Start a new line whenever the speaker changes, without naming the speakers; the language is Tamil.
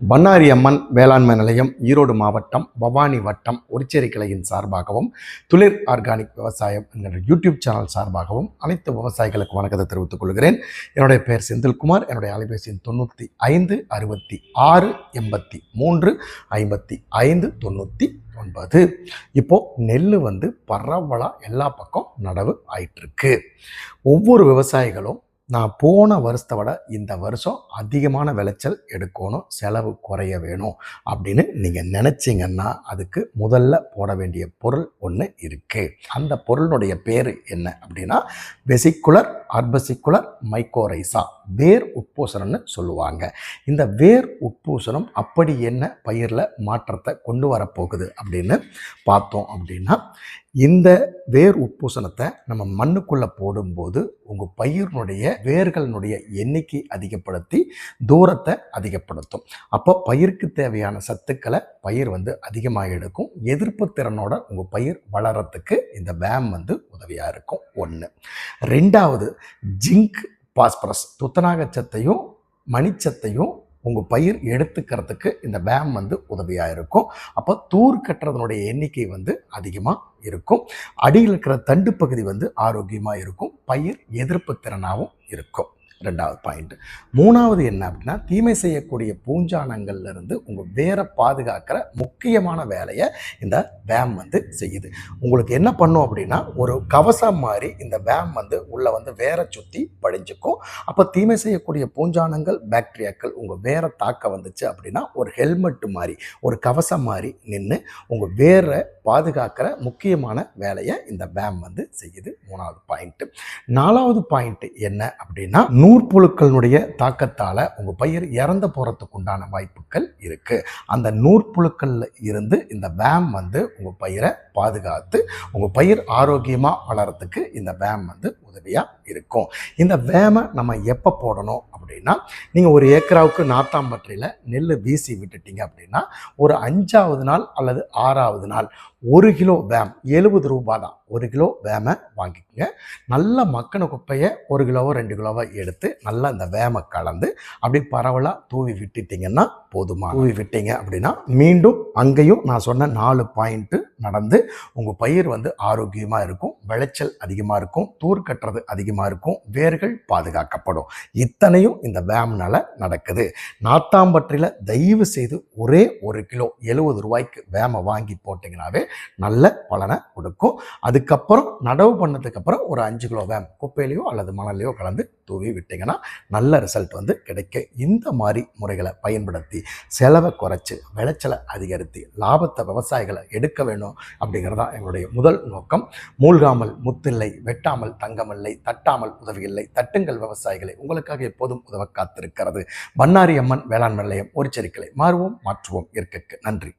பண்ணாரி அம்மன் வேளாண்மை நிலையம் ஈரோடு மாவட்டம் பவானி வட்டம் ஒரிச்சேரி கிளையின் சார்பாகவும் துளிர் ஆர்கானிக் விவசாயம் என்கிற யூடியூப் சேனல் சார்பாகவும் அனைத்து விவசாயிகளுக்கு வணக்கத்தை தெரிவித்துக் கொள்கிறேன். என்னுடைய பெயர் செந்தில்குமார் என்னுடைய அலைபேசியின் தொண்ணூற்றி ஐந்து அறுபத்தி ஆறு எண்பத்தி மூன்று ஐம்பத்தி ஐந்து தொண்ணூற்றி ஒன்பது. இப்போது நெல் வந்து பரவலாக எல்லா பக்கம் நடவு ஆயிட்டிருக்கு. ஒவ்வொரு விவசாயிகளும் நான் போன வருஷத்தை விட இந்த வருஷம் அதிகமான விளைச்சல் எடுக்கணும் செலவு குறைய வேணும் அப்படின்னு நீங்கள் நினச்சிங்கன்னா அதுக்கு முதல்ல போட வேண்டிய பொருள் ஒன்று இருக்குது அந்த பொருளுடைய பேர் என்ன அப்படின்னா வெசிக்குலர் அர்பசிக்குலர் மைக்கோரைசா வேர் உட்பூசணம்னு சொல்லுவாங்க. இந்த வேர் உட்பூசணம் அப்படி என்ன பயிரில் மாற்றத்தை கொண்டு வரப்போகுது அப்படின்னு பார்த்தோம் அப்படின்னா இந்த வேர் உட்பூசணத்தை நம்ம மண்ணுக்குள்ளே போடும்போது உங்கள் பயிரினுடைய வேர்களினுடைய எண்ணிக்கை அதிகப்படுத்தி தூரத்தை அதிகப்படுத்தும். அப்போ பயிருக்கு தேவையான சத்துக்களை பயிர் வந்து அதிகமாக எடுக்கும். எதிர்ப்பு திறனோட உங்கள் பயிர் வளரத்துக்கு இந்த வேம் வந்து உதவியாக இருக்கும். ஒன்று ரெண்டாவது ஜிங்க் பாஸ்பரஸ் துத்தநாகச்சத்தையும் மணிச்சத்தையும் உங்கள் பயிர் எடுத்துக்கிறதுக்கு இந்த வேம் வந்து உதவியாக இருக்கும். அப்போ தூர் கட்டுறதுனுடைய எண்ணிக்கை வந்து அதிகமாக இருக்கும். அடியில் இருக்கிற தண்டு பகுதி வந்து ஆரோக்கியமாக இருக்கும். பயிர் எதிர்ப்பு திறனாகவும் இருக்கும். ரெண்டாவது பாயிண்ட் மூணாவது என்ன அப்படின்னா தீமை செய்யக்கூடிய பூஞ்சானங்கள்லேருந்து உங்கள் வேரை பாதுகாக்கிற முக்கியமான வேலையை இந்த வேம் வந்து செய்யுது. உங்களுக்கு என்ன பண்ணும் அப்படின்னா ஒரு கவசம் மாதிரி இந்த வேம் வந்து உள்ளே வந்து வேரை சுற்றி படிஞ்சுக்கும். அப்போ தீமை செய்யக்கூடிய பூஞ்சானங்கள் பாக்டீரியாக்கள் உங்கள் வேரை தாக்க வந்துச்சு அப்படின்னா ஒரு ஹெல்மெட் மாதிரி ஒரு கவசம் மாதிரி நின்று உங்கள் வேரை பாதுகாக்கிற முக்கியமான வேலையை இந்த வேம் வந்து செய்யுது. மூணாவது பாயிண்ட்டு நாலாவது பாயிண்ட் என்ன அப்படின்னா நூற்புழுக்களினுடைய தாக்கத்தால் உங்கள் பயிர் இறந்து போகிறதுக்கு உண்டான வாய்ப்புகள் இருக்குது அந்த நூற்புழுக்களில் இருந்து இந்த வேம் வந்து உங்கள் பயிரை பாதுகாத்து உங்கள் பயிர் ஆரோக்கியமாக வளரத்துக்கு இந்த வேம் வந்து உதவியாக இருக்கும். இந்த வேமை நம்ம எப்போ போடணும் அப்படின்னா நீங்கள் ஒரு ஏக்கராவுக்கு நாத்தாம்பற்றையில் நெல் வீசி விட்டுட்டீங்க அப்படின்னா ஒரு அஞ்சாவது நாள் அல்லது ஆறாவது நாள் ஒரு கிலோ வேம் எழுபது ரூபா தான் ஒரு கிலோ வேமை வாங்கிக்கோங்க. நல்ல மக்கின குப்பையை ஒரு கிலோவோ ரெண்டு கிலோவோ எடுத்து நல்லா இந்த வேமை கலந்து அப்படி பரவலாக தூவி விட்டுட்டிங்கன்னா போதுமா? தூவி விட்டீங்க அப்படின்னா மீண்டும் அங்கேயும் நான் சொன்ன நாலு பாயிண்ட்டு நடந்து உங்கள் பயிர் வந்து ஆரோக்கியமாக இருக்கும். விளைச்சல் அதிகமாக இருக்கும் தூர் கட்டுறது அதிகமாக இருக்கும் வேர்கள் பாதுகாக்கப்படும். இத்தனையும் இந்த வேம்னால நடக்குது. நாத்தாம்பற்றியில் தயவு செய்து ஒரே ஒரு கிலோ எழுபது ரூபாய்க்கு வேமை வாங்கி போட்டிங்கனாவே நல்ல பலனை கொடுக்கும். அதுக்கப்புறம் நடவு பண்ணதுக்கப்புறம் ஒரு அஞ்சு கிலோ வேம் குப்பையிலையோ அல்லது மணலையோ கலந்து தூவி விட்டிங்கன்னா நல்ல ரிசல்ட் வந்து கிடைக்க இந்த மாதிரி முறைகளை பயன்படுத்தி செலவை குறைச்சி விளைச்சலை அதிகரித்து லாபத்தை விவசாயிகளை எடுக்க வேணும் அப்படிங்கிறதான் எங்களுடைய முதல் நோக்கம். மூழ்காமல் முத்தில்லை வெட்டாமல் தங்கமில்லை தட்டாமல் உதவியில்லை தட்டுங்கள் விவசாயிகளை உங்களுக்காக எப்போதும் உதவ காத்திருக்கிறது. பண்ணாரி அம்மன் வேளாண்மை நிலையம் ஒரு செருக்களை மாறுவோம் மாற்றுவோம் இயற்கைக்கு நன்றி.